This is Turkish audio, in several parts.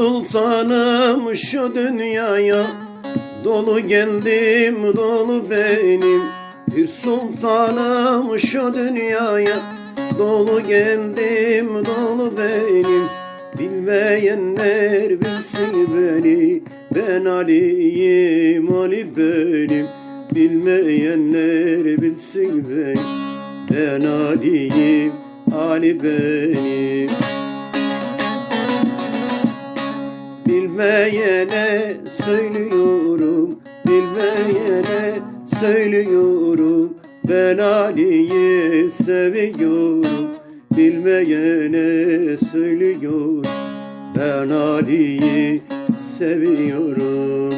sultanım şu dünyaya. Dolu geldim dolu benim. Bir sultanım şu dünyaya. Dolu geldim dolu benim. Bilmeyenler bilsin beni. Ben Ali'yim Ali benim. Bilmeyenler bilsin beni. Ben Ali'yim Ali benim Bilmeyene söylüyorum Bilmeyene söylüyorum. Ben Ali'yi seviyorum Bilmeyene söylüyorum. Ben Ali'yi seviyorum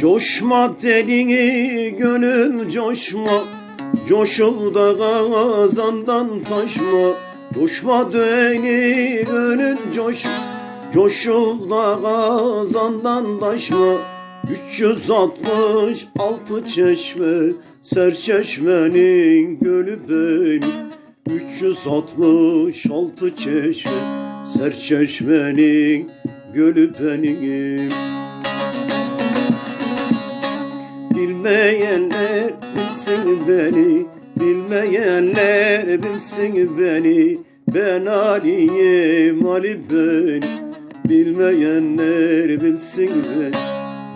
Coşma deli gönül coşma. Coşul da kazandan taşma. Coşma deli gönül coşma. Coşul da kazandan taşma. 366 çeşme Serçeşmenin gölü benim 366 çeşme Serçeşmenin gölü benim Bilmeyenler bilsin beni. Bilmeyenler bilsin beni. Ben Ali'yim Ali ben. Bilmeyenler bilsin beni.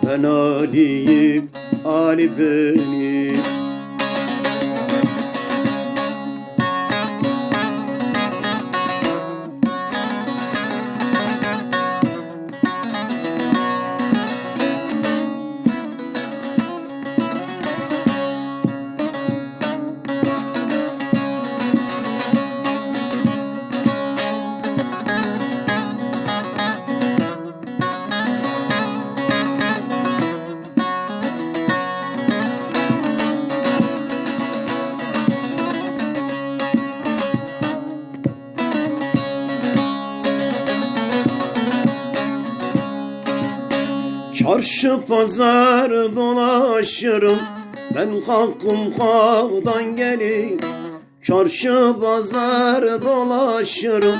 Ben Ali'yim Ali benim Çarşı pazar dolaşırım. Ben kalkım kağdan gelin Çarşı pazar dolaşırım.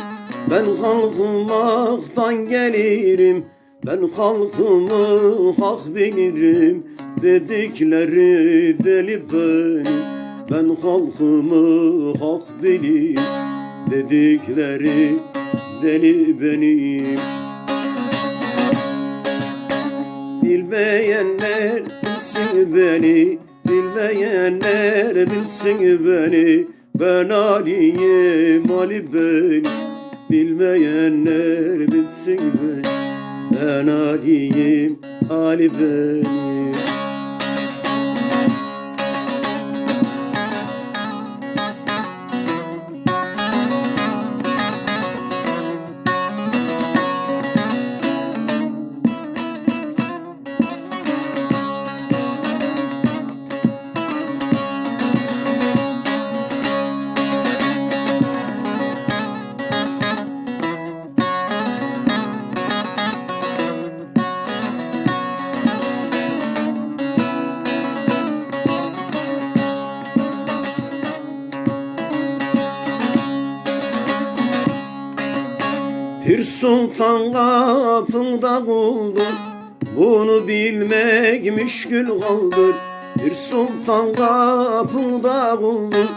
Ben kalkmaktan gelirim. Ben halkımı hak bilirim. Dedikleri deli benim. Ben halkımı hak bilirim. Dedikleri deli benim Bilmeyenler bilsin beni Bilmeyenler bilsin beni. Ben Ali'yim Ali ben Bilmeyenler bilsin beni. Ben Ali'yim Ali benim Bir sultan kapında kuldur Bunu bilmek müşkül kaldır Bir sultan kapında kuldur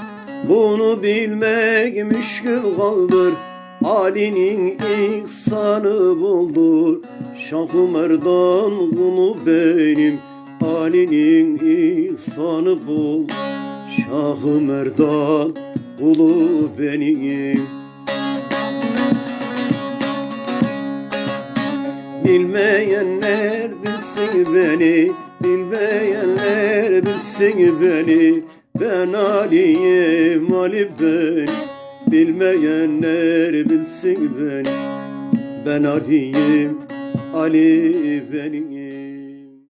Bunu bilmek müşkül kaldır Ali'nin ihsanı buldur. Şah-ı Merdan kulu benim Ali'nin ihsanı bul Şah-ı Merdan kulu benim Bilmeyenler bilsin beni Bilmeyenler bilsin beni. Ben Ali'yim Ali ben Bilmeyenler bilsin beni. Ben Ali'yim Ali benim